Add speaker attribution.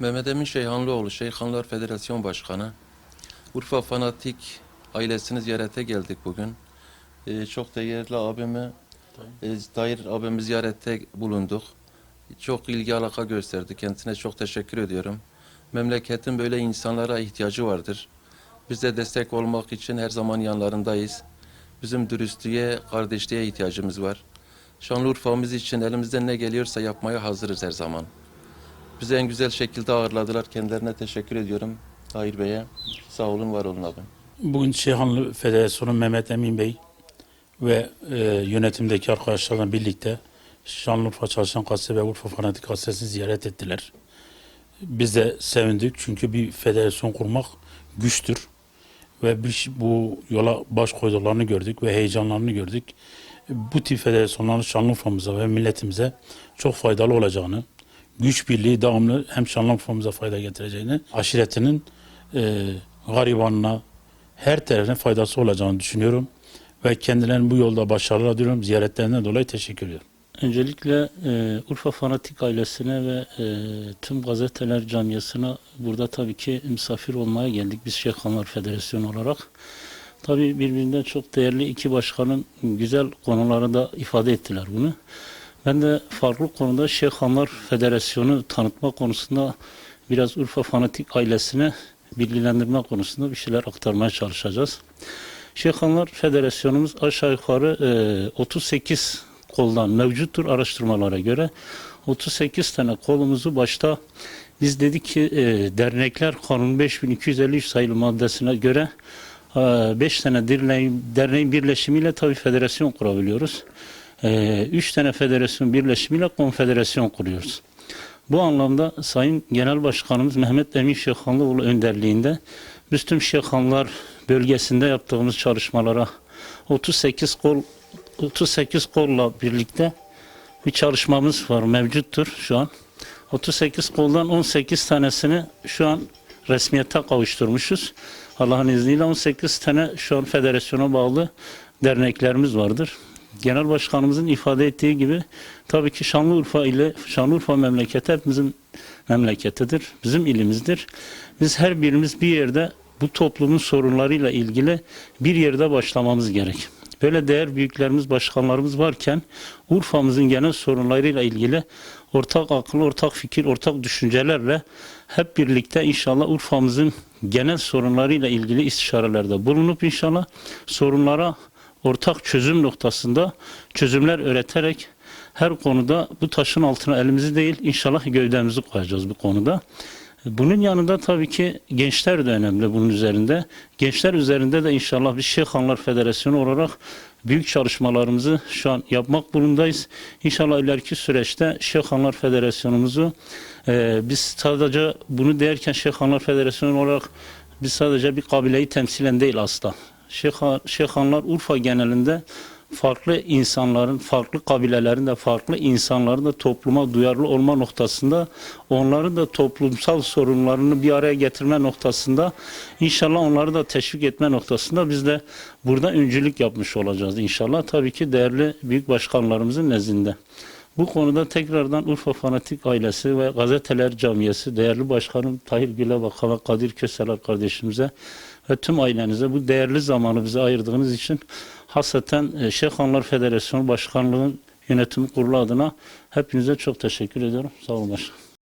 Speaker 1: Mehmet Emin Şeyhanlıoğlu, Şeyhanlar Federasyon Başkanı. Urfa Fanatik ailesini ziyarete geldik bugün. Ee, çok değerli abimi, e, Tahir abimi ziyarette bulunduk. Çok ilgi alaka gösterdi. Kendisine çok teşekkür ediyorum. Memleketin böyle insanlara ihtiyacı vardır. Biz de destek olmak için her zaman yanlarındayız. Bizim dürüstlüğe, kardeşliğe ihtiyacımız var. Şanlıurfa'mız için elimizden ne geliyorsa yapmaya hazırız her zaman. Bizi en güzel şekilde ağırladılar. Kendilerine teşekkür ediyorum. Tahir Bey'e. Sağ olun, var olun abi.
Speaker 2: Bugün Şeyhanlı Federasyonu Mehmet Emin Bey ve e, yönetimdeki arkadaşlarla birlikte Şanlıurfa Çalışan Gazetesi ve Urfa Fanatik Gazetesi'ni ziyaret ettiler. Biz de sevindik çünkü bir federasyon kurmak güçtür. Ve biz bu yola baş koyduklarını gördük ve heyecanlarını gördük. Bu tip federasyonların Şanlıurfa'mıza ve milletimize çok faydalı olacağını, güç birliği devamlı hem Şanlıurfa'mıza fayda getireceğini, aşiretinin e, garibanına, her tarafına faydası olacağını düşünüyorum. Ve kendilerine bu yolda başarılar diliyorum. Ziyaretlerinden dolayı teşekkür ediyorum.
Speaker 3: Öncelikle e, Urfa Fanatik ailesine ve e, tüm gazeteler camiasına burada tabii ki misafir olmaya geldik biz Şeyhanlar Federasyonu olarak. Tabii birbirinden çok değerli iki başkanın güzel konuları da ifade ettiler bunu. Ben de farklı konuda Şeyhanlar Federasyonu tanıtma konusunda biraz Urfa Fanatik ailesine bilgilendirme konusunda bir şeyler aktarmaya çalışacağız. Şeyhanlar Federasyonumuz aşağı yukarı e, 38 koldan mevcuttur araştırmalara göre. 38 tane kolumuzu başta biz dedik ki e, dernekler kanun 5253 sayılı maddesine göre 5 tane derneğin, derneğin birleşimiyle tabii federasyon kurabiliyoruz. 3 tane federasyon birleşimiyle konfederasyon kuruyoruz. Bu anlamda Sayın Genel Başkanımız Mehmet Emin Şeyhanlıoğlu önderliğinde biz tüm Şeyhanlar bölgesinde yaptığımız çalışmalara 38 kol 38 kolla birlikte bir çalışmamız var mevcuttur şu an. 38 koldan 18 tanesini şu an resmiyete kavuşturmuşuz. Allah'ın izniyle 18 tane şu an federasyona bağlı derneklerimiz vardır. Genel Başkanımızın ifade ettiği gibi tabii ki Şanlıurfa ile Şanlıurfa memleketi hepimizin memleketidir. Bizim ilimizdir. Biz her birimiz bir yerde bu toplumun sorunlarıyla ilgili bir yerde başlamamız gerek. Böyle değer büyüklerimiz, başkanlarımız varken Urfa'mızın genel sorunlarıyla ilgili ortak akıl, ortak fikir, ortak düşüncelerle hep birlikte inşallah Urfa'mızın genel sorunlarıyla ilgili istişarelerde bulunup inşallah sorunlara ortak çözüm noktasında çözümler üreterek her konuda bu taşın altına elimizi değil inşallah gövdemizi koyacağız bu konuda. Bunun yanında tabii ki gençler de önemli bunun üzerinde. Gençler üzerinde de inşallah biz Şeyhanlar Federasyonu olarak büyük çalışmalarımızı şu an yapmak bulundayız. İnşallah ileriki süreçte Şeyhanlar Federasyonumuzu e, biz sadece bunu derken Şeyhanlar Federasyonu olarak biz sadece bir kabileyi temsilen değil asla. Şeyhan, Şeyhanlar Urfa genelinde farklı insanların, farklı kabilelerin de farklı insanların da topluma duyarlı olma noktasında onların da toplumsal sorunlarını bir araya getirme noktasında inşallah onları da teşvik etme noktasında biz de burada öncülük yapmış olacağız inşallah. Tabii ki değerli büyük başkanlarımızın nezdinde. Bu konuda tekrardan Urfa Fanatik ailesi ve gazeteler camiası, değerli başkanım Tahir Gülebak ve Kadir Köseler kardeşimize ve tüm ailenize bu değerli zamanı bize ayırdığınız için hasreten e, Şeyhanlar Federasyonu Başkanlığı'nın yönetim kurulu adına hepinize çok teşekkür ediyorum. Sağ olun başkanım.